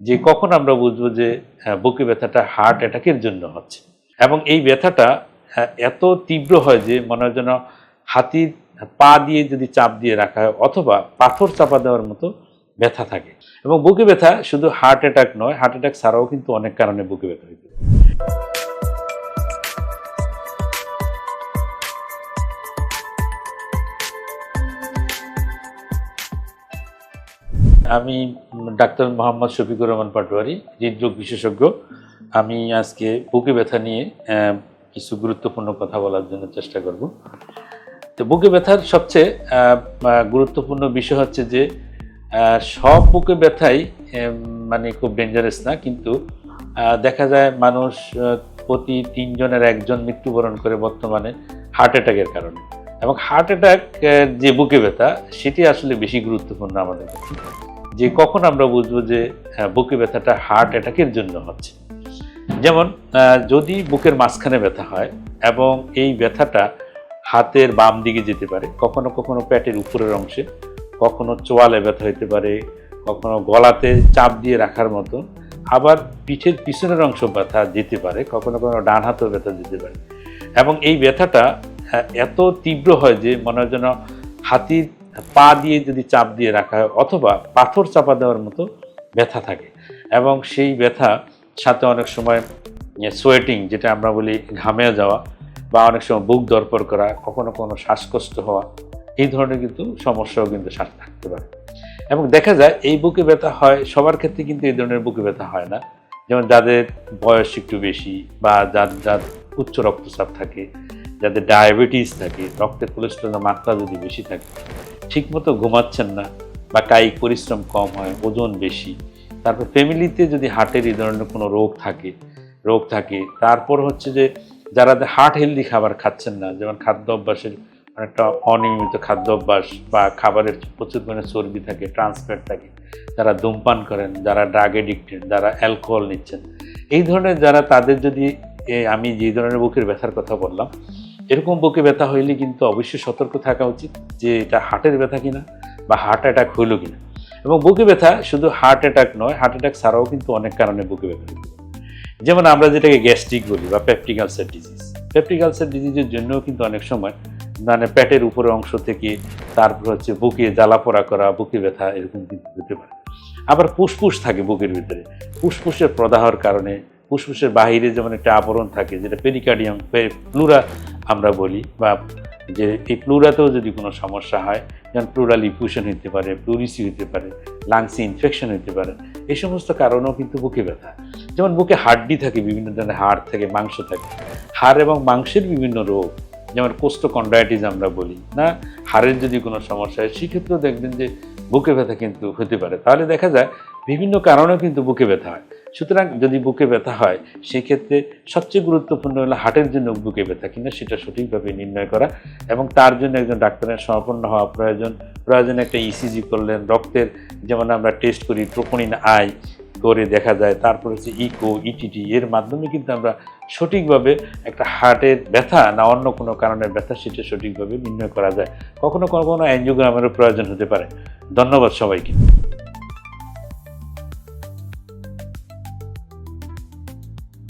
যে কখন আমরা বুঝব যে বুকে ব্যথাটা হার্ট অ্যাটাকের জন্য হচ্ছে? এবং এই ব্যথাটা এত তীব্র হয় যে মনে হয় যেন হাতির পা দিয়ে যদি চাপ দিয়ে রাখা হয়, অথবা পাথর চাপা দেওয়ার মতো ব্যথা থাকে। এবং বুকে ব্যথা শুধু হার্ট অ্যাটাক নয় হার্ট অ্যাটাক ছাড়াও কিন্তু অনেক কারণে বুকে ব্যথা হইতে আমি ডাক্তার মোহাম্মদ শফিকুর রহমান পাটোয়ারি, হৃদরোগ বিশেষজ্ঞ। আমি আজকে বুকে ব্যথা নিয়ে কিছু গুরুত্বপূর্ণ কথা বলার জন্য চেষ্টা করব। তো বুকে ব্যথার সবচেয়ে গুরুত্বপূর্ণ বিষয় হচ্ছে যে সব বুকে ব্যথাই মানে খুব ডেঞ্জারাস না, কিন্তু দেখা যায় মানুষ প্রতি তিনজনের একজন মৃত্যুবরণ করে বর্তমানে হার্ট অ্যাটাকের কারণে। এবং হার্ট অ্যাটাক যে বুকে ব্যথা, সেটি আসলে বেশি গুরুত্বপূর্ণ আমাদের কাছে। যে কখন আমরা বুঝব যে হ্যাঁ, বুকে ব্যথাটা হার্ট অ্যাটাকের জন্য হচ্ছে। যেমন যদি বুকের মাঝখানে ব্যথা হয় এবং এই ব্যথাটা হাতের বাম দিকে যেতে পারে কখনো কখনো পেটের উপরের অংশে কখনো চোয়ালে ব্যথা হতে পারে কখনো গলাতে চাপ দিয়ে রাখার মতো আবার পিঠের পিছনের অংশ ব্যথা যেতে পারে কখনো কখনো ডান হাতেও ব্যথা যেতে পারে। এবং এই ব্যথাটা এত তীব্র হয় যে মনে হয় যেন হাতির পা দিয়ে যদি চাপ দিয়ে রাখা হয় অথবা পাথর চাপা দেওয়ার মতো ব্যথা থাকে। এবং সেই ব্যথা সাথে অনেক সময় সোয়েটিং যেটা আমরা বলি ঘামে যাওয়া বা অনেক সময় বুক দরপর করা, কখনো কখনো শ্বাসকষ্ট হওয়া, এই ধরনের কিন্তু সমস্যাও কিন্তু শ্বাস থাকতে পারে। এবং দেখা যায় এই বুকে ব্যথা হয়, সবার ক্ষেত্রে কিন্তু এই ধরনের বুকে ব্যথা হয় না। যেমন যাদের বয়স একটু বেশি বা যার যার উচ্চ রক্তচাপ থাকে যাদের ডায়াবেটিস থাকে রক্তের কোলেস্ট্রলের মাত্রা যদি বেশি থাকে, ঠিকমতো ঘুমাচ্ছেন না বা কায়িক পরিশ্রম কম হয়, ওজন বেশি, তারপর ফ্যামিলিতে যদি হার্টের এই ধরনের কোনো রোগ থাকে রোগ থাকে, তারপর হচ্ছে যে যারা হার্ট হেলদি খাবার খাচ্ছেন না, যেমন খাদ্য অভ্যাসের অনেকটা অনিয়মিত খাদ্য অভ্যাস বা খাবারের প্রচুর পরিমাণে চর্বি থাকে ট্রান্সফ্যাট থাকে, যারা ধূমপান করেন, যারা ড্রাগ এডিক্টেড যারা অ্যালকোহল নিচ্ছেন, এই ধরনের যারা তাদের যদি আমি যে ধরনের বুকের ব্যথার কথা বললাম এরকম বুকে ব্যথা হইলে কিন্তু অবশ্যই সতর্ক থাকা উচিত যে এটা হার্টের ব্যথা কিনা বা হার্ট অ্যাটাক হইল কিনা। এবং বুকে ব্যথা শুধু হার্ট অ্যাটাক নয়, হার্ট অ্যাটাক ছাড়াও কিন্তু অনেক কারণে বুকে ব্যথা হতে। যেমন আমরা যেটাকে গ্যাস্ট্রিক বলি বা peptic ulcer disease. Peptic ulcer ডিজিজের জন্যও কিন্তু অনেক সময় মানে পেটের উপরের অংশ থেকে তারপর হচ্ছে বুকে জ্বালা পোড়া করা, বুকে ব্যথা এরকম কিন্তু হতে পারে। আবার ফুসফুস থাকে বুকের ভিতরে। ফুসফুসের প্রদাহর কারণে, ফুসফুসের বাহিরে যেমন একটা আবরণ থাকে যেটা পেরিকার্ডিয়াম প্লুরা আমরা বলি, বা যে এই প্লুরাতেও যদি কোনো সমস্যা হয়, যেমন প্লুরাল ইফিউশন হতে পারে প্লুরিসি হতে পারে লাংসে ইনফেকশন হতে পারে, এই সমস্ত কারণেও কিন্তু বুকে ব্যথা। যেমন বুকে হাড্ডি থাকে, বিভিন্ন ধরনের হাড় থাকে, মাংস থাকে। হাড় এবং মাংসের বিভিন্ন রোগ, যেমন কোস্টোকন্ড্রাইটিস আমরা বলি, না? হাড়ের যদি কোনো সমস্যা হয়, সেক্ষেত্রেও দেখবেন যে বুকে ব্যথা কিন্তু হতে পারে। তাহলে দেখা যায়, বিভিন্ন কারণেও কিন্তু বুকে ব্যথা হয়। সুতরাং যদি বুকে ব্যথা হয়, সেক্ষেত্রে সবচেয়ে গুরুত্বপূর্ণ হলো হার্টের জন্য বুকে ব্যথা, কিনা সেটা সঠিকভাবে নির্ণয় করা এবং তার জন্য একজন ডাক্তারের সমাপন্ন হওয়া প্রয়োজন। প্রয়োজনে একটা ইসিজি করলেন, রক্তের যেমন আমরা টেস্ট করি ট্রোপোনিন আই করে দেখা যায়, তারপর হচ্ছে ইকো ইটিটি এর মাধ্যমে কিন্তু আমরা সঠিকভাবে একটা হার্টের ব্যথা না অন্য কোনো কারণের ব্যথা, সেটা সঠিকভাবে নির্ণয় করা যায়। কখনো কখনো অ্যাঞ্জিওগ্রামেরও প্রয়োজন হতে পারে। ধন্যবাদ সবাইকে।